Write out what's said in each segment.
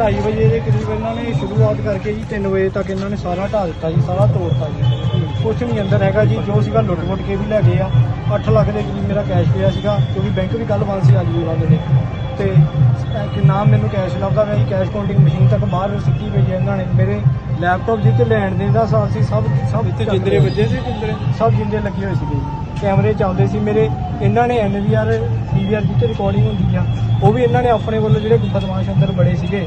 2:30 ਵਜੇ ਦੇ ਕਰੀਬ ਇਹਨਾਂ ਨੇ ਸ਼ੁਰੂਆਤ ਕਰਕੇ ਜੀ 3 ਵਜੇ ਤੱਕ ਇਹਨਾਂ ਨੇ ਸਾਰਾ ਢਾਹ ਦਿੱਤਾ ਜੀ ਸਾਰਾ ਤੋੜਤਾ ਜੀ। ਕੁਛ ਨਹੀਂ ਅੰਦਰ ਹੈਗਾ ਜੀ ਜੋ ਸੀਗਾ ਲੁੱਟ ਲੁੱਟ ਕੇ ਵੀ ਲੈ ਗਏ ਆ। 8 ਲੱਖ ਦੇ ਕਰੀਬ ਮੇਰਾ ਕੈਸ਼ ਪਿਆ ਸੀਗਾ ਕਿਉਂਕਿ ਬੈਂਕ ਵੀ ਕੱਲ ਬੰਦ ਸੀ ਅੱਜ ਵੀ ਬੰਦ ਨੇ। ਤੇ ਕਿ ਨਾਮ ਮੈਨੂੰ ਕੈਸ਼ ਲੱਭਦਾ ਮੈਂ ਜੀ ਕੈਸ਼ ਕਾਊਂਟਿੰਗ ਮਸ਼ੀਨ ਤੱਕ ਬਾਹਰ ਸਿੱਟੀ ਪਈ ਹੈ ਇਹਨਾਂ ਨੇ। ਮੇਰੇ ਲੈਪਟਾਪ ਜਿੱਤੇ ਲੈਣ ਦੇਣ ਦਾ ਹਿਸਾਬ ਸੀ ਸਭ ਸਭ ਇੱਥੇ ਜਿੰਦਰੇ। ਵੱਜੇ ਸੀ। ਜਿੰਦਰੇ? ਸਭ ਜਿੰਦੇ ਲੱਗੇ ਹੋਏ ਸੀਗੇ ਕੈਮਰੇ ਚੱਲਦੇ ਸੀ ਮੇਰੇ ਇਹਨਾਂ ਨੇ ਐਨਵੀਆਰ ਡੀਵੀਆਰ ਜਿੱਤੇ ਰਿਕਾਰਡਿੰਗ ਹੁੰਦੀ ਆ। ਉਹ ਵੀ ਇਹਨਾਂ ਨੇ ਆਪਣੇ ਵੱਲੋਂ ਜਿਹੜੇ ਬਦਮਾਸ਼ ਅੰਦਰ ਬੜੇ ਸੀਗੇ।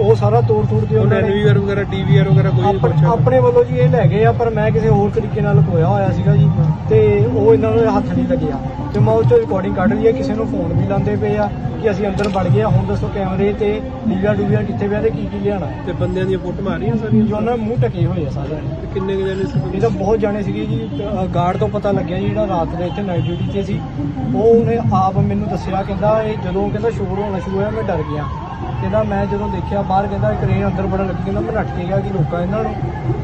ਉਹ ਸਾਰਾ ਤੋੜ ਤੋੜ ਕੇ ਉਹਨਾਂ ਨੇ ਐਨਵੀਆਰ ਵਗੈਰਾ ਡੀਵੀਆਰ ਵਗੈਰਾ ਕੋਈ ਨਹੀਂ ਆਪ- ਪੁੱਛਿਆ ਆਪਣੇ ਵੱਲੋਂ ਜੀ ਇਹ ਲੈ ਗਏ ਆ ਪਰ ਮੈਂ ਕਿਸੇ ਹੋਰ ਤਰੀਕੇ ਨਾਲ ਲਕੋਇਆ ਹੋਇਆ ਸੀਗਾ ਜੀ। ਤੇ ਉਹ ਇਹਨਾਂ ਨੂੰ ਹੱਥ ਨਹੀਂ ਲੱਗਿਆ। ਤੇ ਮੈਂ ਉਹ ਚੋਂ ਰਿਕਾਰਡਿੰਗ ਕੱਢ ਲਈ ਹੈ ਕਿਸੇ ਨੂੰ ਫੋਨ ਵੀ ਲਾਉਂਦੇ ਪਏ ਆ ਕਿ ਅਸੀਂ ਅੰਦਰ ਵੜ ਗਏ ਆ ਹੁਣ ਦੱਸੋ ਕੈਮਰੇ ਤੇ ਡੀਵੀਆਰ ਡੂਵੀਆਰ ਕਿੱਥੇ ਪਿਆ ਤੇ ਕੀ ਕੀ ਲਿਆਣਾ ਤੇ ਬੰਦਿਆਂ ਦੀਆਂ ਫੋਟੋ ਮਾਰੀਆਂ ਸਾਰੀਆਂ? ਜੋ ਉਹਨਾਂ ਦੇ ਮੂੰਹ ਟਕੇ ਹੋਏ ਆ ਸਾਰਿਆਂ ਨੇ ਤੇ ਕਿੰਨੇ ਕੁ ਜਣੇ ਸੀ? ਇਹ ਤਾਂ ਬਹੁਤ ਜਾਣੇ ਸੀਗੇ ਜੀ। ਗਾਰਡ ਤੋਂ ਪਤਾ ਲੱਗਿਆ ਜੀ ਜਿਹੜਾ ਰਾਤ ਦੇ ਇੱਥੇ ਨਾਈਟ ਡਿਊਟੀ ਤੇ ਸੀ। ਉਹ ਉਹਨੇ ਆਪ ਮੈਨੂੰ ਦੱਸਿਆ ਕਹਿੰਦਾ ਇਹ ਜਦੋਂ ਕਹਿੰਦਾ ਸ਼ੋਰ ਹੋਣਾ ਸ਼ੁਰੂ ਹੋਇਆ ਮੈਂ ਡਰ ਗਿਆ। ਕਹਿੰਦਾ ਮੈਂ ਜਦੋਂ ਦੇਖਿਆ ਬਾਹਰ ਕਹਿੰਦਾ ਇੱਕ ਰੇਨ ਅੰਦਰ ਬੜਨ ਲੱਗੀ ਕਹਿੰਦਾ ਮੈਂ ਨੱਠ ਕੇ ਗਿਆ ਕਿ ਲੋਕਾਂ ਇਹਨਾਂ ਨੂੰ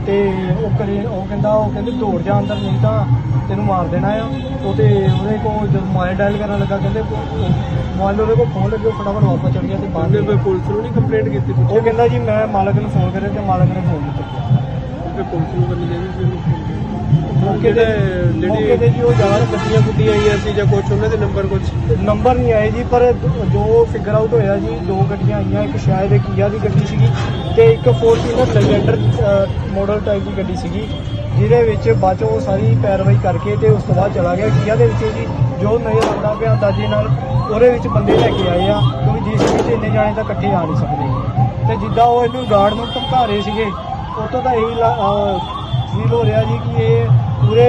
ਤੇ ਉਹ ਕਰੇ ਉਹ ਕਹਿੰਦਾ ਉਹ ਕਹਿੰਦੇ ਦੌੜ ਜਾ ਅੰਦਰ ਨਹੀਂ ਤਾਂ ਤੈਨੂੰ ਮਾਰ ਦੇਣਾ ਆ ਉਹ ਤੇ ਉਹਦੇ ਕੋਲ ਜਦ ਮੋਬਾਈਲ ਡਾਇਲ ਕਰਨ ਲੱਗਾ ਕਹਿੰਦੇ ਮੋਬਾਈਲ ਉਹਦੇ ਕੋਲ ਫੋਨ ਲੱਗਿਆ ਫਟਾਫਟ ਵਾਪਸ ਚੜ ਗਿਆ ਤੇ ਬਾਹਰ ਕੋਈ ਗਿਆ। ਪੁਲਿਸ ਨੂੰ ਨਹੀਂ ਕੰਪਲੇਂਟ ਕੀਤੀ ਉਹ ਕਹਿੰਦਾ ਜੀ ਮੈਂ ਮਾਲਕ ਨੂੰ ਫੋਨ ਕਰਿਆ ਤੇ ਮਾਲਕ ਨੇ ਫੋਨ ਨਹੀਂ ਚੁੱਕਿਆ ਕਿ ਪੁਲਿਸ ਨੂੰ ਕਰਨੀ ਚਾਹੀਦੀ ਸੀ। ਮੌਕੇ ਤੇ ਜਿਹੜੇ ਮੌਕੇ ਤੇ ਜੀ ਉਹ ਜ਼ਿਆਦਾ ਗੱਡੀਆਂ ਗੁੱਡੀਆਂ ਆਈਆਂ ਸੀ ਜਾਂ ਕੁਝ ਉਹਨਾਂ ਦੇ ਨੰਬਰ ਕੁਝ ਨੰਬਰ ਨਹੀਂ ਆਏ ਜੀ ਪਰ ਜੋ ਫਿਗਰ ਆਊਟ ਹੋਇਆ ਜੀ ਦੋ ਗੱਡੀਆਂ ਆਈਆਂ ਇੱਕ ਸ਼ਾਇਦ ਇੱਕ ਕੀਆ ਦੀ ਗੱਡੀ ਸੀਗੀ ਤੇ ਇੱਕ ਫੋਰਚੂਨਰ ਲੈਜੈਂਡਰ ਮਾਡਲ ਟਾਈਪ ਦੀ ਗੱਡੀ ਸੀਗੀ ਜਿਹਦੇ ਵਿੱਚ ਬਾਅਦ ਉਹ ਸਾਰੀ ਪੈਰਵਾਈ ਕਰਕੇ ਤੇ ਉਸ ਤੋਂ ਬਾਅਦ ਚਲਾ ਗਿਆ। ਕੀਆ ਦੇ ਵਿੱਚ ਜੀ ਜੋ ਨਜ਼ਰ ਆਉਂਦਾ ਪਿਆ ਅੰਦਾਜ਼ੇ ਨਾਲ ਉਹਦੇ ਵਿੱਚ ਬੰਦੇ ਲੈ ਕੇ ਆਏ ਆ ਕਿਉਂਕਿ ਜਿਸ ਵਿੱਚ ਇੰਨੇ ਜਾਣੇ ਤਾਂ ਇਕੱਠੇ ਆ ਨਹੀਂ ਸਕਦੇ। ਤੇ ਜਿੱਦਾਂ ਉਹ ਇਹਨੂੰ ਗਾਰਡ ਨੂੰ ਧਮਕਾ ਰਹੇ ਸੀਗੇ ਉਤੋਂ ਤਾਂ ਇਹੀ ਫੀਲ ਹੋ ਰਿਹਾ ਜੀ ਕਿ ਇਹ ਪੂਰੇ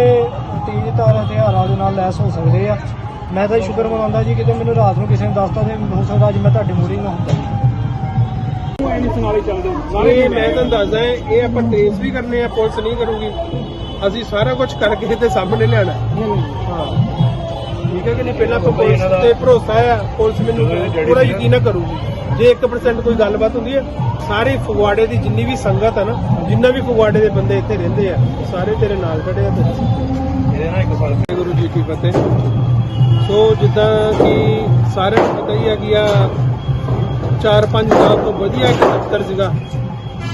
ਤੇਜ਼ ਧਾਰ ਹਥਿਆਰਾਂ ਦੇ ਨਾਲ ਲੈਸ ਹੋ ਸਕਦੇ ਆ। ਮੈਂ ਤਾਂ ਸ਼ੁਕਰ ਮਨਾਉਂਦਾ ਜੀ ਕਿਤੇ ਮੈਨੂੰ ਰਾਤ ਨੂੰ ਕਿਸੇ ਨੇ ਦੱਸਤਾ ਤੇ ਹੋ ਸਕਦਾ ਅੱਜ ਮੈਂ ਤੁਹਾਡੇ ਮੂਹਰੇ ਨਾ ਹੁੰਦਾ। ਇਹ ਮੈਂ ਤੁਹਾਨੂੰ ਦੱਸਦਾ ਇਹ ਆਪਾਂ ਟ੍ਰੇਸ ਵੀ ਕਰਨੇ ਆ ਪੁਲਿਸ ਨਹੀਂ ਕਰੂਗੀ। ਅਸੀਂ ਸਾਰਾ ਕੁਝ ਕਰਕੇ ਤੇ ਸਾਹਮਣੇ ਲਿਆਣਾ ਹਾਂ। ਠੀਕ ਹੈ ਕਿ ਨਹੀਂ? ਪਹਿਲਾਂ ਆਪਾਂ ਪੁਲਿਸ ਤੇ ਭਰੋਸਾ ਆ ਪੁਲਿਸ ਮੈਨੂੰ ਪੂਰਾ ਯਕੀਨ ਕਰੂਗੀ। ਜੇ 1% ਕੋਈ ਗੱਲਬਾਤ ਹੁੰਦੀ ਹੈ ਸਾਰੇ ਫਗਵਾੜੇ ਦੀ ਜਿੰਨੀ ਵੀ ਸੰਗਤ ਹੈ ਨਾ ਜਿੰਨਾ ਵੀ ਫਗਵਾੜੇ ਦੇ ਬੰਦੇ ਇੱਥੇ ਰਹਿੰਦੇ ਆ ਸਾਰੇ ਤੇਰੇ ਨਾਲ ਖੜੇ ਆ ਤੇ ਇਹਦੇ ਨਾਲ ਇੱਕ ਫ਼ਰਕ ਗੁਰੂ ਜੀ ਕੀ ਫਤਿਹ। ਸੋ ਜਿੱਦਾਂ ਕਿ ਸਾਰਿਆਂ ਨੂੰ ਪਤਾ ਹੀ ਆ ਕਿ ਆ 4-5 ਸਾਲ ਤੋਂ ਵਧੀਆ ਇੱਕ ਦਫ਼ਤਰ ਸੀਗਾ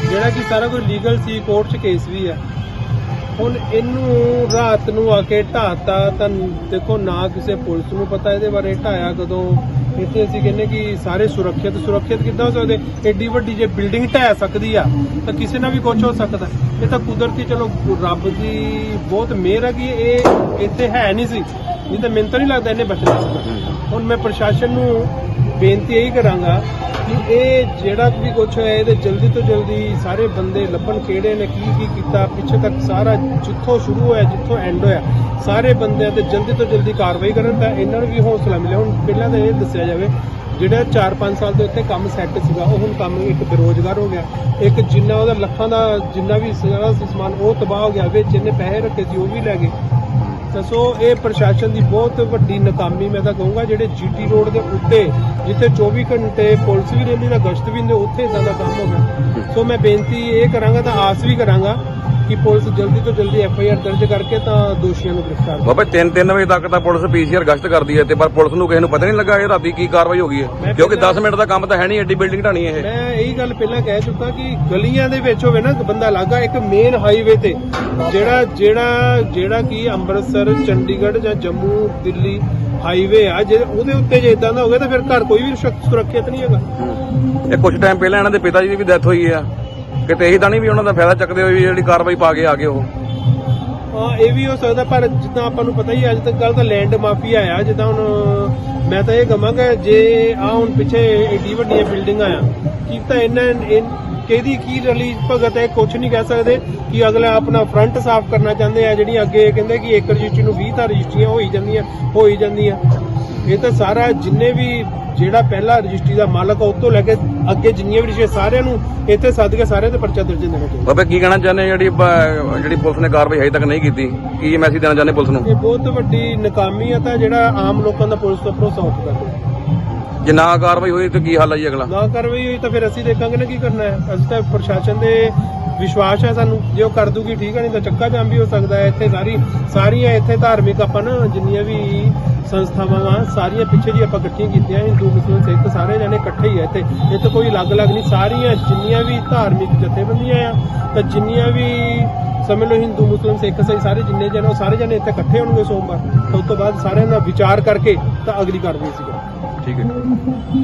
ਜਿਹੜਾ ਕਿ ਸਾਰਾ ਕੁਝ ਲੀਗਲ ਸੀ ਕੋਰਟ 'ਚ ਕੇਸ ਵੀ ਆ। ਹੁਣ ਇਹਨੂੰ ਰਾਤ ਨੂੰ ਆ ਕੇ ਢਾਤਾ ਤਾਂ ਦੇਖੋ ਨਾ ਕਿਸੇ ਪੁਲਿਸ ਨੂੰ ਪਤਾ ਇਹਦੇ ਬਾਰੇ ਢਾਇਆ ਕਦੋਂ। ਇੱਥੇ ਅਸੀਂ ਕਹਿੰਦੇ ਕਿ ਸਾਰੇ ਸੁਰੱਖਿਅਤ ਸੁਰੱਖਿਅਤ ਕਿੱਦਾਂ ਹੋ ਸਕਦੇ? ਐਡੀ ਵੱਡੀ ਜੇ ਬਿਲਡਿੰਗ ਢਹਿ ਸਕਦੀ ਆ, ਤਾਂ ਕਿਸੇ ਨਾਲ ਵੀ ਕੁਝ ਹੋ ਸਕਦਾ। ਇਹ ਤਾਂ ਕੁਦਰਤੀ, ਚਲੋ, ਰੱਬ ਦੀ ਬਹੁਤ ਮਿਹਰ ਹੈ ਕਿ ਇਹ ਇੱਥੇ ਹੈ ਨਹੀਂ ਸੀ। ਨਹੀਂ ਤਾਂ ਮੈਨੂੰ ਤਾਂ ਨਹੀਂ ਲੱਗਦਾ ਇਹਨੇ ਬਚਣਾ। ਸੀਗਾ ਹੁਣ ਮੈਂ ਪ੍ਰਸ਼ਾਸਨ ਨੂੰ ਬੇਨਤੀ ਇਹੀ ਕਰਾਂਗਾ ਕਿ ਇਹ ਜਿਹੜਾ ਵੀ ਕੁਝ ਹੋਇਆ ਇਹਦੇ ਜਲਦੀ ਤੋਂ ਜਲਦੀ ਸਾਰੇ ਬੰਦੇ ਲੱਭਣ ਕਿਹੜੇ ਨੇ, ਕੀ ਕੀ ਕੀਤਾ, ਪਿੱਛੇ ਤੱਕ ਸਾਰਾ ਜਿੱਥੋਂ ਸ਼ੁਰੂ ਹੋਇਆ, ਜਿੱਥੋਂ ਐਂਡ ਹੋਇਆ, ਸਾਰੇ ਬੰਦਿਆਂ ਤੇ ਜਲਦੀ ਤੋਂ ਜਲਦੀ ਕਾਰਵਾਈ ਕਰਨ ਤਾਂ ਇਹਨਾਂ ਨੂੰ ਵੀ ਹੌਸਲਾ ਮਿਲੇ ਹੁਣ ਪਹਿਲਾਂ ਤਾਂ ਇਹ ਦੱਸਿਆ ਜਾਵੇ, ਜਿਹੜਾ 4-5 ਸਾਲ ਦੇ ਉੱਤੇ ਕੰਮ ਸੈੱਟ ਸੀਗਾ, ਉਹ ਹੁਣ ਕੰਮ ਇੱਕ ਬੇਰੋਜ਼ਗਾਰ ਹੋ ਗਿਆ। ਇੱਕ ਜਿੰਨਾ ਉਹਦਾ ਲੱਖਾਂ ਦਾ ਜਿੰਨਾ ਵੀ ਸਾਰਾ ਸਮਾਨ ਉਹ ਤਬਾਹ ਹੋ ਗਿਆ, ਵਿੱਚ ਇਹਨੇ ਪੈਸੇ ਰੱਖੇ ਸੀ, ਉਹ ਵੀ ਲੈ ਗਏ। ਤਾਂ ਸੋ ਇਹ ਪ੍ਰਸ਼ਾਸਨ ਦੀ ਬਹੁਤ ਵੱਡੀ ਨਾਕਾਮੀ ਮੈਂ ਤਾਂ ਕਹੂੰਗਾ ਜਿਹੜੇ ਜੀਟੀ ਰੋਡ ਦੇ ਉੱਤੇ ਜਿੱਥੇ 24 ਘੰਟੇ ਪੁਲਿਸ ਵੀ ਰਹਿੰਦੀ ਤਾਂ ਗਸ਼ਤ ਵੀ ਹੁੰਦੇ ਉੱਥੇ ਇਦਾਂ ਦਾ ਕੰਮ ਹੋ ਗਿਆ। ਸੋ ਮੈਂ ਬੇਨਤੀ ਇਹ ਕਰਾਂਗਾ ਤਾਂ ਆਸ ਵੀ ਕਰਾਂਗਾ ਕਿ ਪੁਲਿਸ ਜਲਦੀ ਤੋਂ ਜਲਦੀ ਐਫ ਆਈ ਆਰ ਦਰਜ ਕਰਕੇ ਤਾਂ ਦੋਸ਼ੀਆਂ ਨੂੰ ਗ੍ਰਿਫਤਾਰ ਕਰੇ। ਬਾਬਾ 3-3 ਵਜੇ ਤੱਕ ਤਾਂ ਪੁਲਿਸ ਪੀਸੀਆਰ ਗਸ਼ਤ ਕਰਦੀ ਹੈ ਤੇ ਪਰ ਪੁਲਿਸ ਨੂੰ ਕਿਸੇ ਨੂੰ ਪਤਾ ਨਹੀਂ ਲੱਗਾ ਇਹ ਰਾਤੀ ਕੀ ਕਾਰਵਾਈ ਹੋ ਗਈ ਹੈ। ਕਿਉਂਕਿ ਪਹਿਲਾਂ- 10 ਮਿੰਟ ਦਾ ਕੰਮ ਤਾਂ ਹੈ ਨਹੀਂ ਐਡੀ ਬਿਲਡਿੰਗ ਢਾਣੀ ਇਹ। ਮੈਂ ਇਹੀ ਗੱਲ ਪਹਿਲਾਂ ਕਹਿ ਚੁੱਕਾ ਕਿ ਗਲੀਆਂ ਦੇ ਵਿੱਚ ਹੋਵੇ ਨਾ ਬੰਦਾ ਲੱਗਾ ਇੱਕ ਮੇਨ ਹਾਈਵੇ ਤੇ ਜਿਹੜਾ ਜਿਹੜਾ ਜਿਹੜਾ ਕਿ ਅੰਮ੍ਰਿਤਸਰ ਚੰਡੀਗੜ੍ਹ ਜਾਂ ਜੰਮੂ ਦਿੱਲੀ ਹਾਈਵੇ ਆ ਜੇ ਉਹਦੇ ਉੱਤੇ ਜੇ ਇਦਾਂ ਦਾ ਹੋ ਗਿਆ ਤਾਂ ਫਿਰ ਘਰ ਕੋਈ ਵੀ ਸੁਰੱਖਿਅਤ ਨਹੀਂ ਹੈਗਾ। ਇਹ ਕੁਝ ਟਾਈਮ ਪਹਿਲਾਂ ਇਹਨਾਂ ਦੇ ਪਿਤਾ ਜੀ ਦੀ ਵੀ ਡੈਥ ਹੋਈ ਆ। ਕਿਤੇ ਇਹੀ ਤਾਂ ਨਹੀਂ ਵੀ ਉਹਨਾਂ ਦਾ ਫਾਇਦਾ ਚੱਕਦੇ ਹੋਏ ਵੀ ਜਿਹੜੀ ਕਾਰਵਾਈ ਪਾ ਕੇ ਆ ਗਏ ਉਹ। ਹਾਂ ਇਹ ਵੀ ਹੋ ਸਕਦਾ ਪਰ ਜਿੱਦਾਂ ਆਪਾਂ ਨੂੰ ਪਤਾ ਹੀ ਅੱਜ ਤੱਕ ਗੱਲ ਤਾਂ ਲੈਂਡ ਮਾਫੀਆ ਆ ਜਿੱਦਾਂ ਹੁਣ ਮੈਂ ਤਾਂ ਇਹ ਕਹਾਂਗਾ ਜੇ ਆ ਹੁਣ ਪਿੱਛੇ ਏਡੀ ਵੱਡੀਆਂ ਬਿਲਡਿੰਗਾਂ ਆ ਕੀ ਤਾਂ ਇਹਨਾਂ ਕਿਹਦੀ ਕੀ ਰਲੀ ਭਗਤ ਹੈ ਕੁਝ ਨਹੀਂ ਕਹਿ ਸਕਦੇ ਕਿ ਅਗਲਾ ਆਪਣਾ ਫਰੰਟ ਸਾਫ਼ ਕਰਨਾ ਚਾਹੁੰਦੇ ਆ ਜਿਹੜੀਆਂ ਅੱਗੇ ਕਹਿੰਦੇ ਕਿ ਇੱਕ ਰਜਿਸਟਰੀ ਨੂੰ 20 ਤਾਂ ਰਜਿਸਟਰੀਆਂ ਹੋਈ ਜਾਂਦੀਆਂ ਹੋਈ ਜਾਂਦੀਆਂ ਇਹ ਤਾਂ ਸਾਰਾ ਜਿੰਨੇ ਵੀ ਜਿਹੜਾ ਪਹਿਲਾ ਰਜਿਸਟਰੀ ਦਾ ਮਾਲਕ ਆ ਉਹ ਤੋਂ ਲੈ ਕੇ ਅੱਗੇ ਜਿੰਨੀਆਂ ਵੀ ਰਜਿਸਟਰੀ ਸਾਰਿਆਂ ਨੂੰ ਇੱਥੇ ਸੱਦ ਕੇ ਸਾਰਿਆਂ ਤੇ ਪਰਚਾ ਦਰਜ ਦੇਣਾ ਚਾਹੀਦਾ। ਬਾਬਾ ਕੀ ਕਹਿਣਾ ਚਾਹੁੰਦੇ ਜਿਹੜੀ ਜਿਹੜੀ ਪੁਲਿਸ ਨੇ ਕਾਰਵਾਈ ਹਜੇ ਤੱਕ ਨਹੀਂ ਕੀਤੀ? ਕੀ ਮੈਸੇਜ ਦੇਣਾ ਚਾਹੁੰਦੇ ਪੁਲਿਸ ਨੂੰ? ਇਹ ਬਹੁਤ ਵੱਡੀ ਨਾਕਾਮੀ ਆ ਤਾਂ ਜਿਹੜਾ ਆਮ ਲੋਕਾਂ ਦਾ ਪੁਲਿਸ ਤੋਂ ਭਰੋਸਾ ਉੱਠ ਕਰਦਾ ਜੇ ਨਾ ਕਾਰਵਾਈ ਹੋਈ ਤਾਂ ਕੀ ਹੱਲ ਆ ਜੀ ਅਗਲਾ? ਨਾ ਕਾਰਵਾਈ ਹੋਈ ਤਾਂ ਫਿਰ ਅਸੀਂ ਦੇਖਾਂਗੇ ਨਾ ਕੀ ਕਰਨਾ ਹੈ। ਅਸੀਂ ਤਾਂ ਪ੍ਰਸ਼ਾਸਨ ਦੇ ਵਿਸ਼ਵਾਸ ਹੈ ਸਾਨੂੰ। ਜੇ ਉਹ ਕਰ ਦੂਗੀ ਠੀਕ ਹੈ ਨਹੀਂ ਤਾਂ ਚੱਕਾ ਜਾਮ ਵੀ ਹੋ ਸਕਦਾ ਹੈ। ਇੱਥੇ ਸਾਰੀ ਸਾਰੀਆਂ ਇੱਥੇ ਧਾਰਮਿਕ ਆਪਾਂ ਨਾ ਜਿੰਨੀਆਂ ਵੀ ਸੰਸਥਾਵਾਂ ਵਾ, ਸਾਰੀਆਂ ਪਿੱਛੇ ਜੀ ਆਪਾਂ ਇਕੱਠੀਆਂ ਕੀਤੀਆਂ, ਹਿੰਦੂ ਮੁਸਲਿਮ ਸਿੱਖ ਸਾਰੇ ਜਣੇ ਇਕੱਠੇ ਹੀ ਆ ਇੱਥੇ। ਇੱਥੇ ਕੋਈ ਅਲੱਗ-ਅਲੱਗ ਨਹੀਂ। ਸਾਰੀਆਂ ਜਿੰਨੀਆਂ ਵੀ ਧਾਰਮਿਕ ਜਥੇਬੰਦੀਆਂ ਆ, ਤਾਂ ਜਿੰਨੀਆਂ ਵੀ ਸਮਝ ਲਓ ਹਿੰਦੂ ਮੁਸਲਿਮ ਸਿੱਖ, ਸਹੀ, ਸਾਰੇ ਜਿੰਨੇ ਜਣੇ ਉਹ ਸਾਰੇ ਜਣੇ ਇੱਥੇ ਇਕੱਠੇ ਹੋਣਗੇ ਸੋਮਵਾਰ। ਉਸ ਤੋਂ ਬਾਅਦ ਸਾਰਿਆਂ ਨਾਲ ਵਿਚਾਰ ਕਰਕੇ ਤਾਂ ਅਗਲੀ ਕਰਦੇ ਅਸੀਂ ਕਰਾਂਗੇ ਠੀਕ ਹੈ